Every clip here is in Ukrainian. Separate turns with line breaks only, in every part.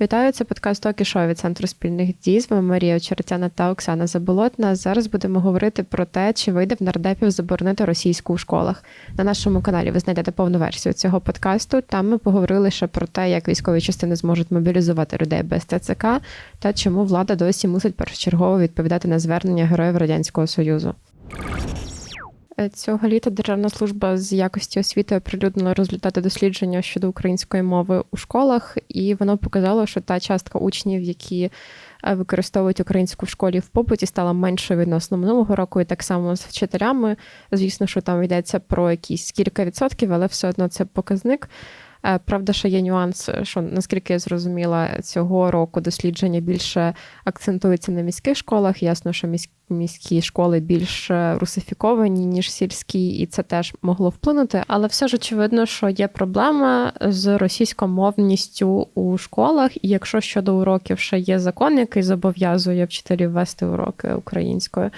Вітаю, це подкаст «Токі Шоу» від центру спільних дій. З вами Марія Очеретяна та Оксана Заболотна. Зараз будемо говорити про те, чи вийде в нардепів заборонити російську у школах. На нашому каналі ви знайдете повну версію цього подкасту. Там ми поговорили ще про те, як військові частини зможуть мобілізувати людей без ТЦК та чому влада досі мусить першочергово відповідати на звернення героїв радянського союзу. Е, Цього літа Державна служба з якості освіти оприлюднила результати дослідження щодо української мови у школах, і воно показало, що та частка учнів, які е, використовують українську в школі в побуті, стала меншою відносно минулого року, і так само з вчителями. Звісно, що там йдеться про якісь кілька відсотків, але все одно це показник. Е, Правда, ще є нюанс, що наскільки я зрозуміла, цього року дослідження більше акцентується на міських школах. Ясно, що міські школи більш е, русифіковані, ніж сільські, і це теж могло вплинути. Але все ж очевидно, що є проблема з російськомовністю у школах. І якщо щодо уроків ще є закон, який зобов'язує вчителів вести уроки українською.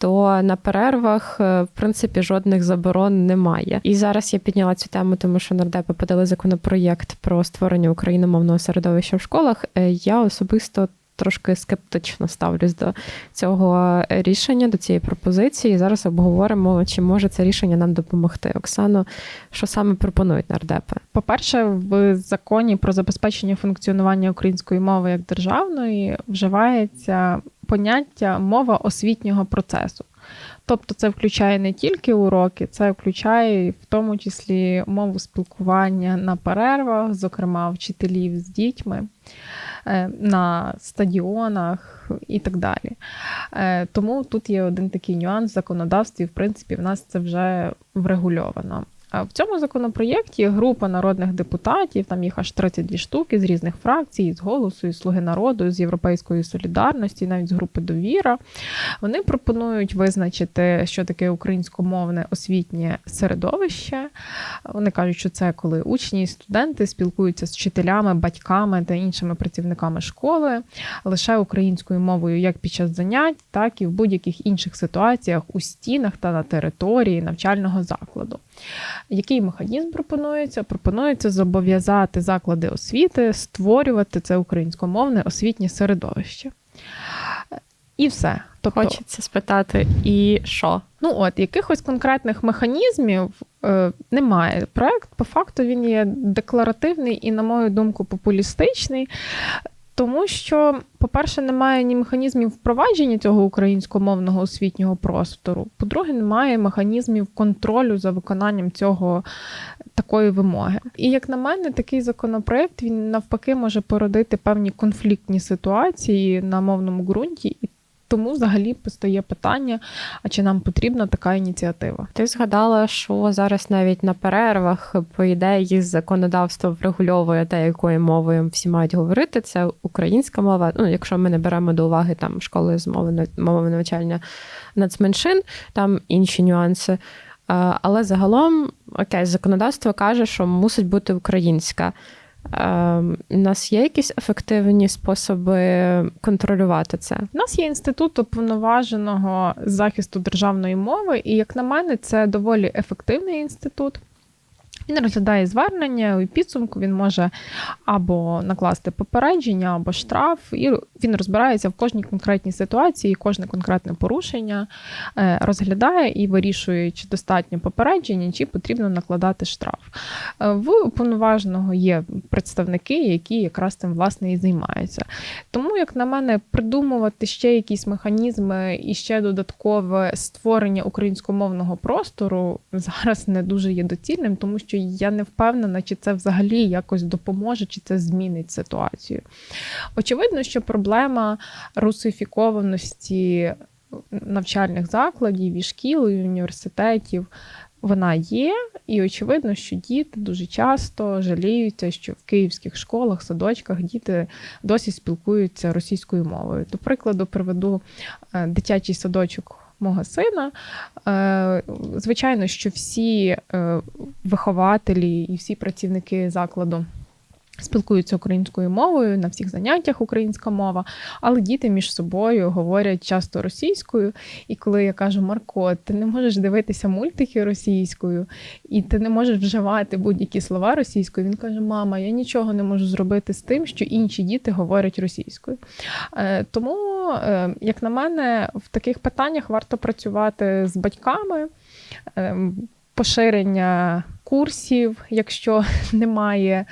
То на перервах, е, в принципі, жодних заборон немає. І зараз я підняла цю тему, тому що нардепи подали законопроєкт про створення україномовного середовища в школах. Е, Я особисто трошки скептично ставлюсь до цього рішення, до цієї пропозиції. Зараз обговоримо, чи може це рішення нам допомогти. Оксано, що саме пропонують нардепи?
По-перше, в законі про забезпечення функціонування української мови як державної вживається поняття мова освітнього процесу. Тобто це включає не тільки уроки, це включає в тому числі мову спілкування на перервах, зокрема вчителів з дітьми. Е, на стадіонах і так далі. Е, тому тут є один такий нюанс в законодавстві, в принципі, в нас це вже врегульовано. В цьому законопроєкті група народних депутатів, там їх аж 32 штуки з різних фракцій, з голосу, із Слуги народу, з Європейської солідарності, навіть з групи довіра. Вони пропонують визначити, що таке українськомовне освітнє середовище. Вони кажуть, що це коли учні і студенти спілкуються з вчителями, батьками та іншими працівниками школи лише українською мовою, як під час занять, так і в будь-яких інших ситуаціях у стінах та на території навчального закладу. Який механізм пропонується? Пропонується зобов'язати заклади освіти створювати це українськомовне освітнє середовище. І все.
Тобто, Хочеться спитати, і що?
Ну от, якихось конкретних механізмів е, немає. Проект, по факту, він є декларативний і, на мою думку, популістичний. Тому що, по-перше, немає ні механізмів впровадження цього українськомовного освітнього простору. По-друге, немає механізмів контролю за виконанням цього такої вимоги. І як на мене, такий законопроект він навпаки може породити певні конфліктні ситуації на мовному ґрунті. І тому взагалі постає питання: а чи нам потрібна така ініціатива?
Ти згадала, що зараз навіть на перервах, по ідеї, законодавство врегульовує те, якою мовою всі мають говорити. Це українська мова. Ну, якщо ми не беремо до уваги там школи з мови навчання нацменшин, там інші нюанси. Але загалом окей, законодавство каже, що мусить бути українська. Ем, у нас є якісь ефективні способи контролювати це?
У нас є інститут уповноваженого захисту державної мови, і як на мене, це доволі ефективний інститут. Він розглядає звернення у підсумку, він може або накласти попередження, або штраф, і він розбирається в кожній конкретній ситуації, кожне конкретне порушення е, розглядає і вирішує, чи достатньо попередження, чи потрібно накладати штраф. Е, в уповноваженого є представники, які якраз цим власне і займаються. Тому, як на мене, придумувати ще якісь механізми і ще додаткове створення українськомовного простору зараз не дуже є доцільним, тому що я не впевнена, чи це взагалі якось допоможе, чи це змінить ситуацію. Очевидно, що проблема русифікованості навчальних закладів, і шкіл, і університетів. Вона є, і очевидно, що діти дуже часто жаліються, що в київських школах, садочках діти досі спілкуються російською мовою. До прикладу, приведу е, дитячий садочок мого сина. Е, звичайно, що всі е, вихователі і всі працівники закладу. Спілкуються українською мовою на всіх заняттях українська мова, але діти між собою говорять часто російською. І коли я кажу, Марко, ти не можеш дивитися мультики російською, і ти не можеш вживати будь-які слова російською, він каже: Мама, я нічого не можу зробити з тим, що інші діти говорять російською. Е, Тому, е, як на мене, в таких питаннях варто працювати з батьками. е, Поширення курсів, якщо немає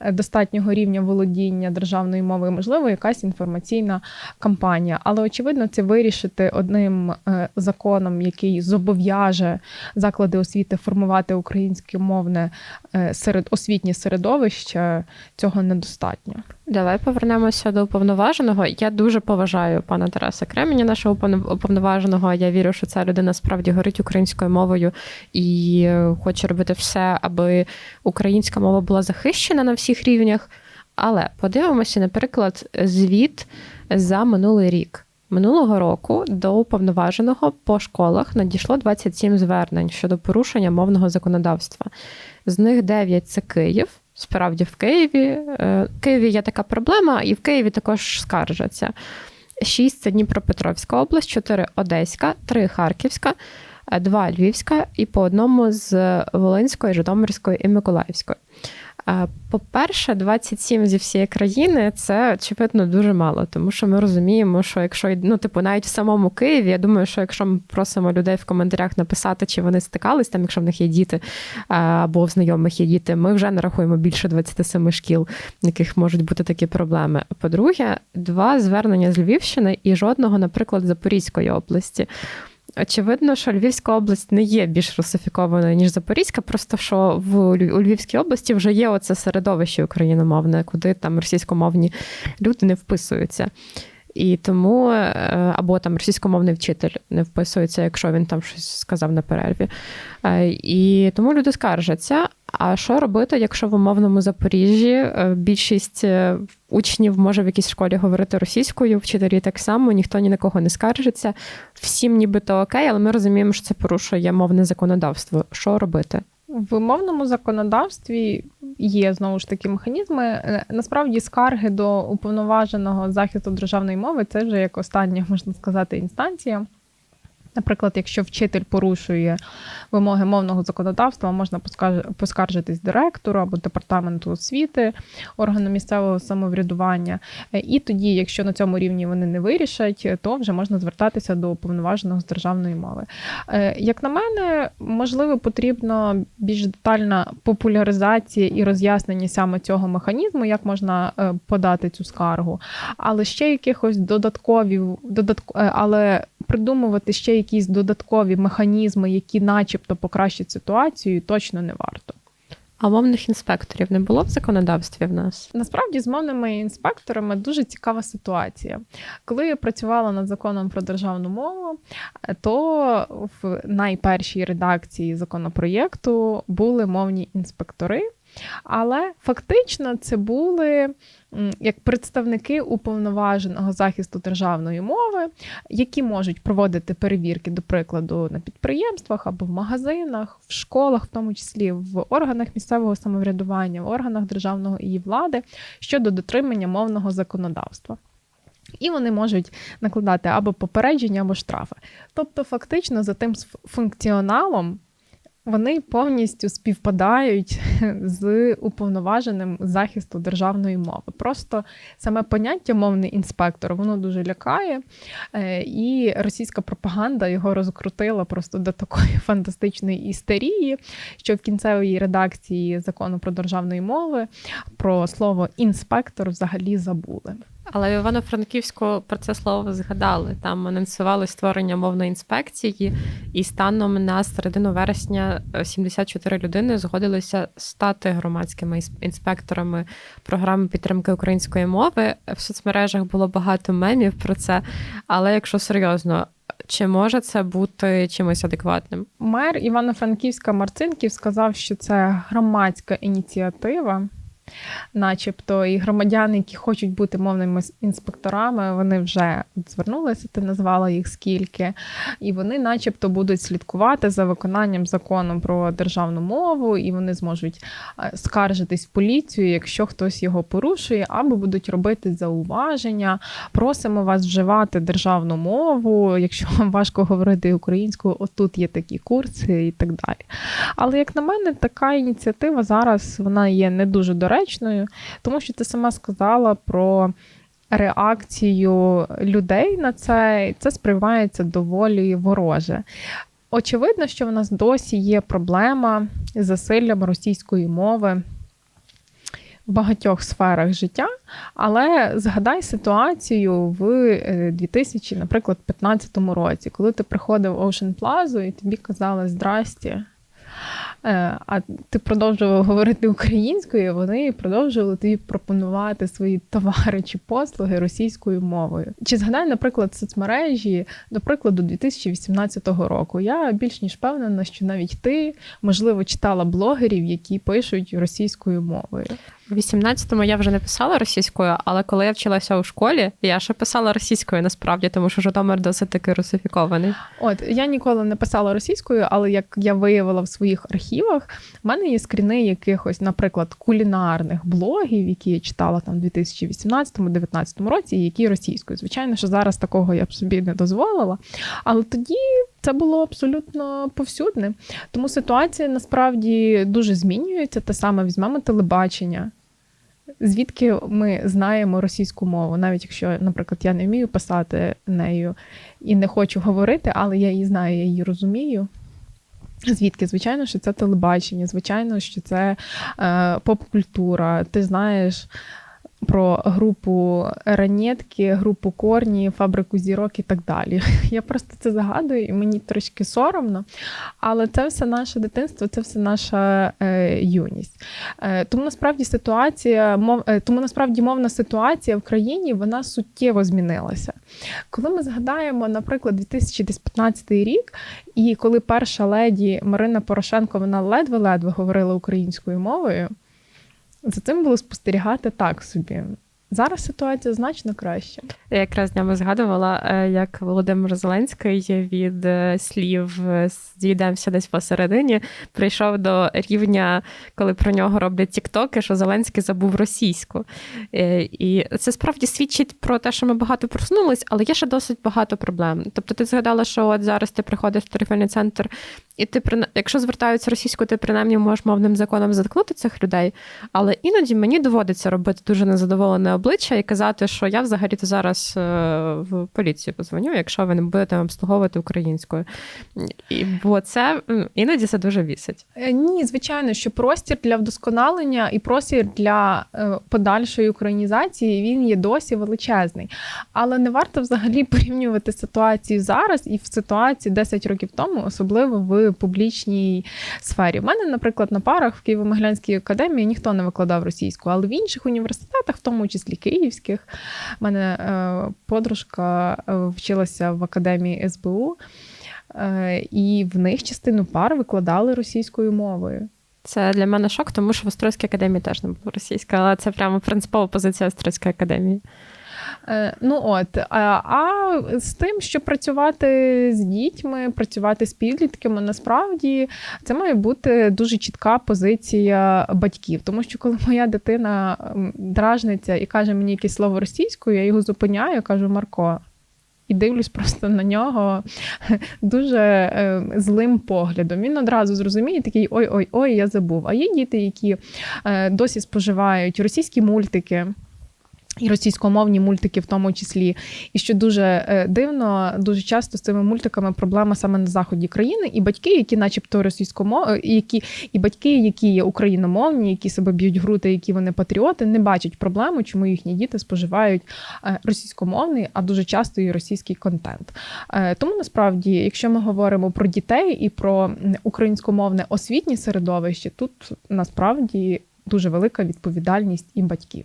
е, достатнього рівня володіння державною мовою, можливо, якась інформаційна кампанія. Але очевидно, це вирішити одним е, законом, який зобов'яже заклади освіти формувати українське мовне е, серед освітнє середовище. Цього недостатньо.
Давай повернемося до уповноваженого. Я дуже поважаю пана Тараса Кременя, нашого уповноваженого. Я вірю, що ця людина справді горить українською мовою і е, хоче робити все, аби українська мова була захищена на всіх рівнях. Але подивимося, наприклад, звіт за минулий рік. Минулого року до уповноваженого по школах надійшло 27 звернень щодо порушення мовного законодавства. З них 9 – це Київ. Справді в Києві. Е, В Києві є така проблема, і в Києві також скаржаться. Шість – це Дніпропетровська область, чотири – Одеська, три – Харківська, два – Львівська і по одному з Волинської, Житомирської і Миколаївської. По-перше, 27 зі всієї країни це очевидно дуже мало, тому що ми розуміємо, що якщо ну, типу, навіть в самому Києві, я думаю, що якщо ми просимо людей в коментарях написати, чи вони стикались там, якщо в них є діти або в знайомих є діти, ми вже нарахуємо більше 27 шкіл, в яких можуть бути такі проблеми. По-друге, два звернення з Львівщини і жодного, наприклад, Запорізької області. Очевидно, що Львівська область не є більш русифікованою, ніж Запорізька, просто що в у Львівській області вже є оце середовище україномовне, куди там російськомовні люди не вписуються. І тому е, або там російськомовний вчитель не вписується, якщо він там щось сказав на перерві. Е, І тому люди скаржаться. А що робити, якщо в умовному Запоріжжі е, більшість е, учнів може в якійсь школі говорити російською, вчителі так само, ніхто ні на кого не скаржиться, всім нібито окей, але ми розуміємо, що це порушує мовне законодавство. Що робити?
В мовному законодавстві є знову ж таки механізми. Е, Насправді, скарги до уповноваженого захисту державної мови це вже як остання, можна сказати, інстанція. Наприклад, якщо вчитель порушує вимоги мовного законодавства, можна поскаржитись директору або департаменту освіти, органу місцевого самоврядування. І тоді, якщо на цьому рівні вони не вирішать, то вже можна звертатися до уповноваженого з державної мови. Е, Як на мене, можливо, потрібно більш детальна популяризація і роз'яснення саме цього механізму, як можна е, подати цю скаргу, але ще якихось додаткові додатк... е, але придумувати ще якісь додаткові механізми, які, начебто, покращать ситуацію, точно не варто.
А мовних інспекторів не було в законодавстві в нас?
Насправді з мовними інспекторами дуже цікава ситуація. Коли я працювала над законом про державну мову, то в найпершій редакції законопроєкту були мовні інспектори. Але фактично це були як представники уповноваженого захисту державної мови, які можуть проводити перевірки, до прикладу, на підприємствах або в магазинах, в школах, в тому числі в органах місцевого самоврядування, в органах державного і влади щодо дотримання мовного законодавства. І вони можуть накладати або попередження, або штрафи. Тобто, фактично, за тим функціоналом вони повністю співпадають з уповноваженим захисту державної мови. Просто саме поняття мовний інспектор воно дуже лякає, е, і російська пропаганда його розкрутила просто до такої фантастичної істерії, що в кінцевій редакції закону про державної мови про слово інспектор взагалі забули.
Але в Івано-Франківську про це слово згадали. Там анонсували створення мовної інспекції, і станом на середину вересня е, 74 людини згодилися стати громадськими інспекторами програми підтримки української мови. В соцмережах було багато мемів про це. Але якщо серйозно, чи може це бути чимось адекватним?
Мер Івано-Франківська Марцинків сказав, що це громадська ініціатива. Начебто, і громадяни, які хочуть бути мовними інспекторами, вони вже звернулися, ти назвала їх скільки, і вони, начебто, будуть слідкувати за виконанням закону про державну мову, і вони зможуть е, скаржитись в поліцію, якщо хтось його порушує, або будуть робити зауваження. Просимо вас вживати державну мову. Якщо вам важко говорити українською, отут є такі курси і так далі. Але як на мене, така ініціатива зараз вона є не дуже доречною, тому що ти сама сказала про. Реакцію людей на це це сприймається доволі вороже. Очевидно, що в нас досі є проблема з засиллям російської мови в багатьох сферах життя, але згадай ситуацію в е, 2000, наприклад, 15 році, коли ти приходив в Ocean Plaza і тобі казали здрасті. Е, А ти продовжував говорити українською, вони продовжували тобі пропонувати свої товари чи послуги російською мовою. Чи згадай, наприклад, соцмережі, до прикладу, 2018 року? Я більш ніж впевнена, що навіть ти, можливо, читала блогерів, які пишуть російською мовою.
В 18-му я вже не писала російською, але коли я вчилася у школі, я ще писала російською насправді, тому що Житомир досить таки русифікований.
От я ніколи не писала російською, але як я виявила в своїх архівах, в мене є скріни якихось, наприклад, кулінарних блогів, які я читала там в 2018-2019 році, і які російською. Звичайно, що зараз такого я б собі не дозволила. Але тоді це було абсолютно повсюдне. Тому ситуація насправді дуже змінюється. Те саме візьмемо телебачення. Звідки ми знаємо російську мову, навіть якщо, наприклад, я не вмію писати нею і не хочу говорити, але я її знаю, я її розумію. Звідки? Звичайно, що це телебачення, звичайно, що це е, поп-культура. Ти знаєш про групу Ранетки, групу Корні, фабрику зірок і так далі. Я просто це загадую, і мені трошки соромно. Але це все наше дитинство, це все наша е, юність. Е, тому насправді ситуація, мов, е, тому насправді мовна ситуація в країні вона суттєво змінилася. Коли ми згадаємо, наприклад, 2015 рік, і коли перша леді Марина Порошенко вона ледве-ледве говорила українською мовою, за цим було спостерігати так собі. Зараз ситуація значно краща.
Я якраз днями згадувала, е, як Володимир Зеленський від е, слів е, «зійдемося десь посередині прийшов до рівня, коли про нього роблять тіктоки, що Зеленський забув російську. І це справді свідчить про те, що ми багато просунулись, але є ще досить багато проблем. Тобто, ти згадала, що от зараз ти приходиш в торгівельний центр, і ти якщо звертаються російською, ти принаймні можеш мовним законом заткнути цих людей. Але іноді мені доводиться робити дуже незадоволене обличчя і казати, що я взагалі-то зараз е, в поліцію позвоню, якщо ви не будете обслуговувати українською. І, бо це іноді це дуже вісить.
Е, Ні, звичайно, що простір для вдосконалення і простір для е, подальшої українізації він є досі величезний. Але не варто взагалі порівнювати ситуацію зараз і в ситуації 10 років тому, особливо в публічній сфері. У мене, наприклад, на парах в Києво-Могилянській академії ніхто не викладав російську, але в інших університетах, в тому числі київських, у мене е, подружка е, вчилася в академії СБУ. Е, І в них частину пар викладали російською мовою.
Це для мене шок, тому що в Острозькій академії теж не було російська, але це прямо принципова позиція Острозької академії.
Е, Ну от, а, а з тим, щоб працювати з дітьми, працювати з підлітками, насправді це має бути дуже чітка позиція батьків. Тому що коли моя дитина дражниться і каже мені якесь слово російською, я його зупиняю, кажу Марко. І дивлюсь просто на нього дуже е, злим поглядом. Він одразу зрозуміє такий ой-ой-ой, я забув. А є діти, які е, досі споживають російські мультики. І російськомовні мультики в тому числі. І що дуже е, дивно, дуже часто з цими мультиками проблема саме на заході країни, і батьки, які, начебто, російськомов... які і батьки, які є україномовні, які себе б'ють в груди, які вони патріоти, не бачать проблему, чому їхні діти споживають е, російськомовний, а дуже часто і російський контент. Е, Тому насправді, якщо ми говоримо про дітей і про українськомовне освітнє середовище, тут насправді дуже велика відповідальність і батьків.